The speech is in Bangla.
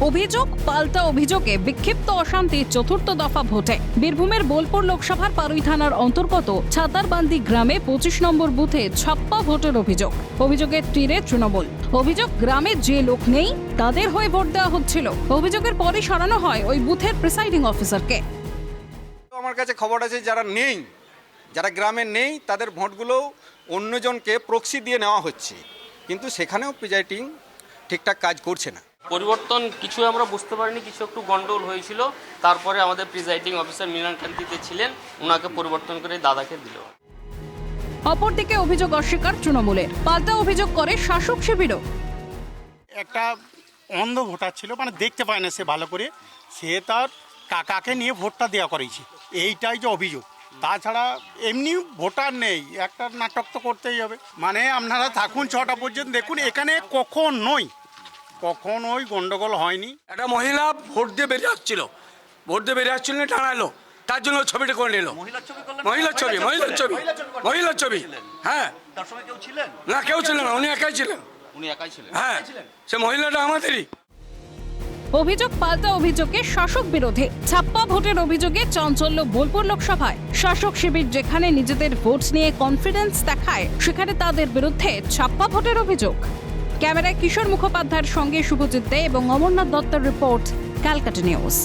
অভিযোগ, পাল্টা অভিযোগে বিক্ষিপ্ত অশান্তি চতুর্থ দফা ভোটে। বীরভূমের বোলপুর লোকসভার পারুই থানার অন্তর্গত ছাতারবান্দি গ্রামে পঁচিশ নম্বর বুথে ছাপ্পা ভোটের অভিযোগ। অভিযোগের তীরে তৃণমূল। অভিযোগ, গ্রামে যে লোক নেই, তাদের হয়ে ভোট দেওয়া হচ্ছিল। অভিযোগের পরই সরানো হয় ওই বুথের প্রিসাইডিং অফিসারকে। আমার কাছে খবর আছে যারা নেই, যারা গ্রামে নেই, তাদের ভোটগুলো অন্যজনকে প্রক্সি দিয়ে নেওয়া হচ্ছে। কিন্তু সেখানেও প্রিজাইডিং ঠিকঠাক কাজ করছে না। পরিবর্তন কিছু আমরা বুঝতে পারিনি কিছু একটু গন্ডগোল হয়েছিল। তারপরে আমাদের প্রিজাইডিং অফিসার মিলন কান্তিতে ছিলেন ওনাকে পরিবর্তন করে দাদাকে দিল। অপরদিকে অভিযোগ অস্বীকার তৃণমূলের পাল্টা অভিযোগ করে শাসক শিবিরও। একটা অন্ধ ভোটার ছিল মানে দেখতে পায় না সে ভালো করে। সে তার কাকাকে নিয়ে ভোটটা দেওয়া করেছে। এইটাই যে অভিযোগ। তাছাড়া এমনি ভোটার নেই একটা নাটক তো করতেই হবে। মানে আপনারা থাকুন ছটা পর্যন্ত দেখুন এখানে কখন নই কখন ওই গন্ডগোল হয়নি। একটা মহিলা ভোট দিয়ে বেরিয়ে আসছিল। ভোট দিয়ে বেরিয়ে আসছিল না টানালো তার জন্য ছবিটা করে নিল। মহিলার ছবি মহিলার ছবি মহিলার ছবি। হ্যাঁ। তার সঙ্গে কেউ ছিলেন? না কেউ ছিল না উনি একাই ছিলেন। উনি একাই ছিলেন? হ্যাঁ সে মহিলাটা আমাদেরই। অভিযোগ পাল্টা অভিযোগে শাসক বিরোধে। ছাপ্পা ভোটের অভিযোগে চাঞ্চল্য বোলপুর লোকসভায়। শাসক শিবির যেখানে নিজেদের ভোট নিয়ে কনফিডেন্স দেখায় সেখানে তাদের বিরুদ্ধে ছাপ্পা ভোটের অভিযোগ। ক্যামেরায় কিশোর মুখোপাধ্যায়ের সঙ্গে শুভজিৎ দে এবং অমরনাথ দত্তর রিপোর্ট ক্যালকাটা নিউজ।